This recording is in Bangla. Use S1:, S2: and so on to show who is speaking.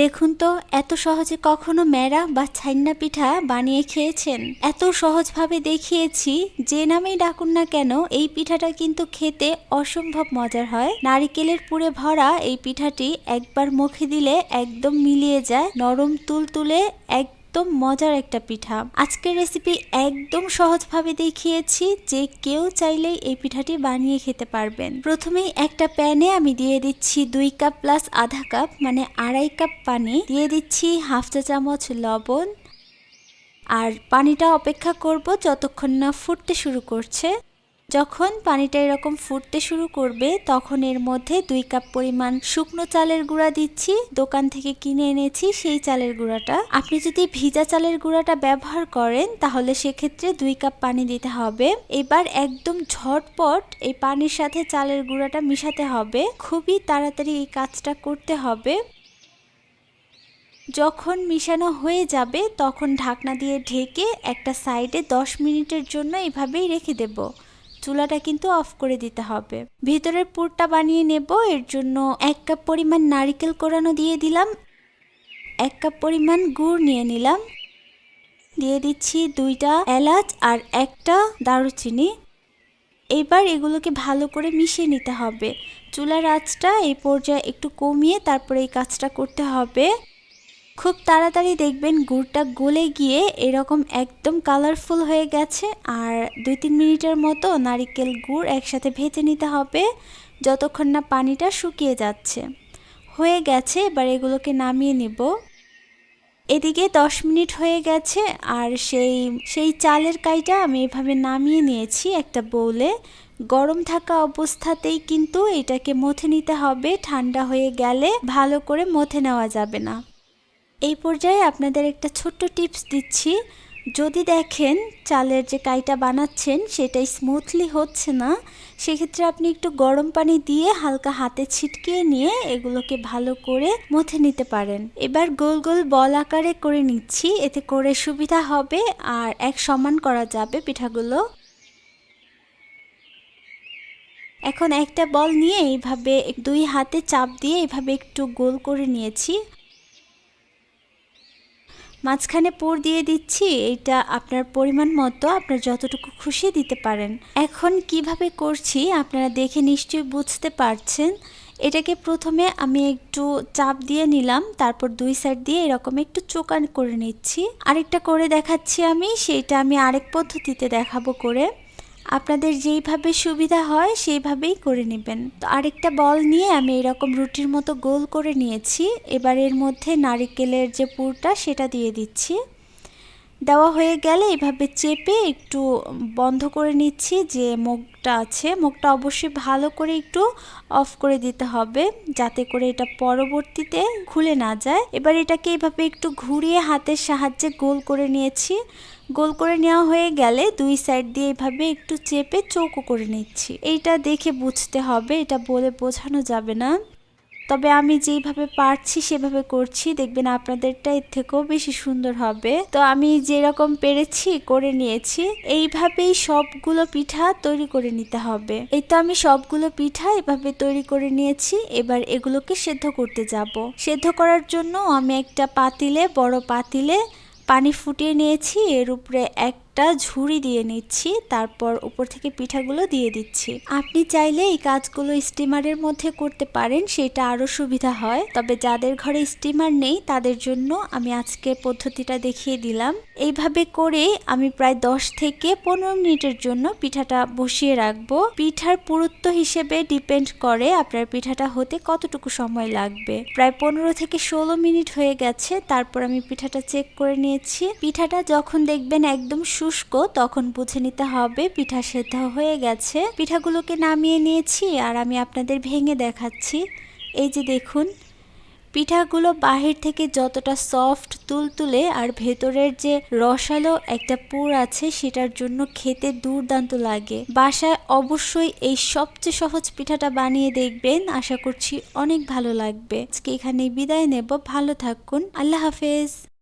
S1: দেখুন তো, এত সহজে কখনো মেরা বা ছাইন্না পিঠা বানিয়ে খেয়েছেন। এত সহজভাবে দেখিয়েছি, যে নামেই ডাকুন না কেন, এই পিঠাটা কিন্তু খেতে অসম্ভব মজার হয়। নারিকেলের পুরে ভরা এই পিঠাটি একবার মুখে দিলে একদম মিলিয়ে যায়, নরম তুল তুলে এক একদম মজার একটা পিঠা। আজকের রেসিপি একদম সহজভাবে দেখিয়েছি যে কেউ চাইলেই এই পিঠাটি বানিয়ে খেতে পারবেন। প্রথমেই একটা প্যানে আমি দিয়ে দিচ্ছি দুই কাপ প্লাস আধা কাপ মানে আড়াই কাপ পানি। দিয়ে দিচ্ছি হাফ চা চামচ লবণ। আর পানিটা অপেক্ষা করব যতক্ষণ না ফুটতে শুরু করছে। যখন পানিটা এরকম ফুটতে শুরু করবে, তখন এর মধ্যে দুই কাপ পরিমাণ শুকনো চালের গুঁড়া দিচ্ছি। দোকান থেকে কিনে এনেছি সেই চালের গুঁড়াটা। আপনি যদি ভিজা চালের গুঁড়াটা ব্যবহার করেন, তাহলে সেক্ষেত্রে দুই কাপ পানি দিতে হবে। এবার একদম ঝটপট এই পানির সাথে চালের গুঁড়াটা মিশাতে হবে। খুবই তাড়াতাড়ি এই কাজটা করতে হবে। যখন মিশানো হয়ে যাবে, তখন ঢাকনা দিয়ে ঢেকে একটা সাইডে দশ মিনিটের জন্য এভাবেই রেখে দেবো। চুলাটা কিন্তু অফ করে দিতে হবে। ভিতরের পুরটা বানিয়ে নেব, এর জন্য এক কাপ পরিমাণ নারিকেল কোরানো দিয়ে দিলাম। এক কাপ পরিমাণ গুড় নিয়ে নিলাম। দিয়ে দিচ্ছি দুইটা এলাচ আর একটা দারুচিনি। এবার এগুলোকে ভালো করে মিশিয়ে নিতে হবে। চুলার আঁচটা এই পর্যায়ে একটু কমিয়ে তারপরে এই কাজটা করতে হবে। খুব তাড়াতাড়ি দেখবেন গুড়টা গলে গিয়ে এরকম একদম কালারফুল হয়ে গেছে। আর দুই তিন মিনিটের মতো নারিকেল গুড় একসাথে ভেজে নিতে হবে, যতক্ষণ না পানিটা শুকিয়ে যাচ্ছে। হয়ে গেছে, এবার এগুলোকে নামিয়ে নিব। এদিকে দশ মিনিট হয়ে গেছে, আর সেই সেই চালের কাইটা আমি এভাবে নামিয়ে নিয়েছি একটা বৌলে। গরম থাকা অবস্থাতেই কিন্তু এটাকে মথে নিতে হবে, ঠান্ডা হয়ে গেলে ভালো করে মথে নেওয়া যাবে না। এই পর্যায়ে আপনাদের একটা ছোট্ট টিপস দিচ্ছি। যদি দেখেন চালের যে কাইটা বানাচ্ছেন সেটাই স্মুথলি হচ্ছে না, সেক্ষেত্রে আপনি একটু গরম পানি দিয়ে হালকা হাতে ছিটকিয়ে নিয়ে এগুলোকে ভালো করে মথে নিতে পারেন। এবার গোল গোল বল আকারে করে নিচ্ছি, এতে করে সুবিধা হবে আর এক সমান করা যাবে পিঠাগুলো। এখন একটা বল নিয়ে এইভাবে দুই হাতে চাপ দিয়ে এইভাবে একটু গোল করে নিয়েছি। মাঝখানে পুর দিয়ে দিচ্ছি এটা আপনার পরিমাণ মতো, আপনার যতটুকু খুশি দিতে পারেন। এখন কীভাবে করছি, আপনারা দেখে নিশ্চয়ই বুঝতে পারছেন। এটাকে প্রথমে আমি একটু চাপ দিয়ে নিলাম, তারপর দুই সাইড দিয়ে এরকম একটু চোকান করে নিচ্ছি। আরেকটা করে দেখাচ্ছি আমি, সেইটা আমি আরেক পদ্ধতিতে দেখাবো করে। আপনাদের যেইভাবে সুবিধা হয়, সেইভাবেই করে নেবেন। তো আরেকটা বল নিয়ে আমি এরকম রুটির মতো গোল করে নিয়েছি। এবার এর মধ্যে নারিকেলের যে পুরটা, সেটা দিয়ে দিচ্ছি। দেওয়া হয়ে গেলে এভাবে চেপে একটু বন্ধ করে নিচ্ছি যে মুখটা আছে। মুখটা অবশ্যই ভালো করে একটু অফ করে দিতে হবে যাতে করে এটা পরবর্তীতে খুলে না যায়। এবার এটাকে এভাবে একটু ঘুরিয়ে হাতের সাহায্যে গোল করে নিয়েছি। গোল করে নেওয়া হয়ে গেলে দুই সাইড দিয়ে এভাবে একটু চেপে চৌকো করে নিচ্ছি। এইটা দেখে বুঝতে হবে, এটা বলে বোঝানো যাবে না। তবে আমি যেইভাবে পারছি সেভাবে করছি। দেখবেন আপনাদেরটা এর থেকেও বেশি সুন্দর হবে। তো আমি যেরকম পেরেছি করে নিয়েছি। এইভাবেই সবগুলো পিঠা তৈরি করে নিতে হবে। এই তো আমি সবগুলো পিঠা এভাবে তৈরি করে নিয়েছি। এবার এগুলোকে সেদ্ধ করতে যাব। সেদ্ধ করার জন্য আমি একটা পাতিলে, বড় পাতিলে পানি ফুটিয়ে নিয়েছি। এর উপরে একটা ঝুড়ি দিয়ে নিচ্ছি, তারপর উপর থেকে পিঠাগুলো দিয়ে দিচ্ছি। আপনি চাইলে এই কাজগুলো স্টিমারের মধ্যে করতে পারেন, সেটা আরও সুবিধা হয়। তবে যাদের ঘরে স্টিমার নেই, তাদের জন্য আমি আজকে পদ্ধতিটা দেখিয়ে দিলাম। এইভাবে করে আমি প্রায় দশ থেকে পনেরো মিনিটের জন্য পিঠাটা বসিয়ে রাখব। পিঠার পুরুত্ব হিসেবে ডিপেন্ড করে আপনার পিঠাটা হতে কতটুকু সময় লাগবে। প্রায় পনেরো থেকে ষোলো মিনিট হয়ে গেছে, তারপর আমি পিঠাটা চেক করে নিয়েছি। পিঠাটা যখন দেখবেন একদম শুষ্ক, তখন বুঝে নিতে হবে পিঠা সেদ্ধ হয়ে গেছে। পিঠাগুলোকে নামিয়ে নিয়েছি আর আমি আপনাদের ভেঙে দেখাচ্ছি। এই যে দেখুন, পিঠাগুলো বাহির থেকে যতটা সফট তুলতুলে আর ভেতরের যে রসালো একটা পুর আছে, সেটার জন্য খেতে দুর্দান্ত লাগে। বাসায় অবশ্যই এই সবচেয়ে সহজ পিঠাটা বানিয়ে দেখবেন। আশা করছি অনেক ভালো লাগবে। আজকে এখানে বিদায় নেব। ভালো থাকুন। আল্লাহ হাফেজ।